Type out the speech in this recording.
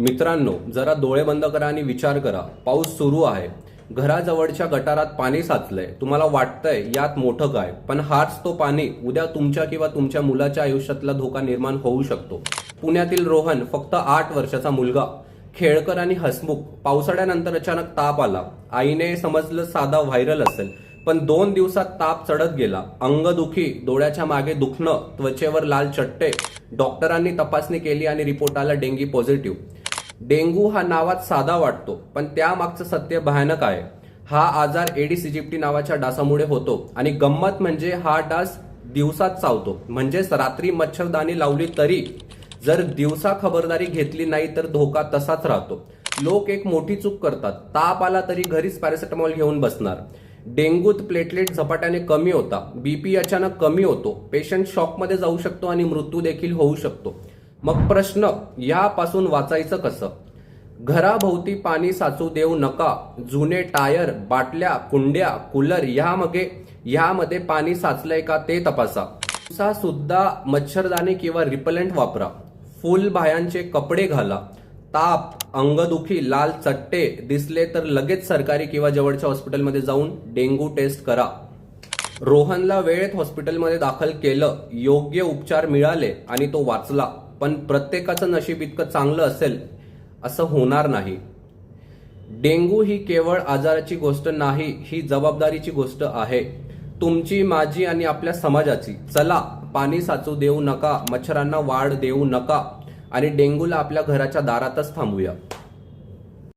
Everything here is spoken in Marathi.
मित्रांनो जरा डोळे बंद करा आणि विचार करा. पाऊस सुरू आहे. घराजवळच्या गटारात पाणी साचलंय. तुम्हाला वाटतंय यात मोठं काय? पण हाच तो पाणी उद्या तुमच्या किंवा तुमच्या मुलाच्या आयुष्यातला धोका निर्माण होऊ शकतो. पुण्यातील रोहन फक्त आठ वर्षाचा मुलगा. खेळकर आणि हसमुख. पावसाळ्यानंतर अचानक ताप आला. आईने समजलं साधा व्हायरल असेल पण दोन दिवसात ताप चढत गेला. अंगदुखी डोळ्याच्या मागे दुखणं त्वचेवर लाल चट्टे. डॉक्टरांनी तपासणी केली आणि रिपोर्ट आला डेंगी पॉझिटिव्ह. डेंगू हा नावात साधा वाटतो पण त्यामागचं सत्य भयानक आहे. हा आजार एडिस इजिप्टी नावाच्या डासामुळे होतो आणि गंमत म्हणजे हा डास दिवसात चावतो. म्हणजेच रात्री मच्छरदाणी लावली तरी जर दिवसा खबरदारी घेतली नाही तर धोका तसाच राहतो. लोक एक मोठी चूक करतात. ताप आला तरी घरीच पॅरासिटामॉल घेऊन बसणार. डेंगूत प्लेटलेट झपाट्याने कमी होता. बीपी अचानक कमी होतो. पेशंट शॉकमध्ये जाऊ शकतो आणि मृत्यू देखील होऊ शकतो. मग प्रश्न यापासून वाचायचं कसं? घराभोवती पाणी साचू देऊ नका जुने टायर बाटल्या कुंड्या कूलर ह्यामध्ये ह्यामध्ये पाणी साचलंय का ते तपासा. दिवसा सुद्धा मच्छरदाणी किंवा रिपलंट वापरा. फुल भायांचे कपडे घाला. ताप अंगदुखी लाल चट्टे दिसले तर लगेच सरकारी किंवा जवळच्या हॉस्पिटलमध्ये जाऊन डेंगू टेस्ट करा. रोहनला वेळेत हॉस्पिटलमध्ये दाखल केलं योग्य उपचार मिळाले आणि तो वाचला. पण प्रत्येकाचं नशीब इतकं चांगलं असेल असं होणार नाही. डेंगू ही केवळ आजाराची गोष्ट नाही ही जबाबदारीची गोष्ट आहे. तुमची माझी आणि आपल्या समाजाची. चला पाणी साचू देऊ नका मच्छरांना वाढ देऊ नका आणि डेंगूला आपल्या घराच्या दारातच थांबूया.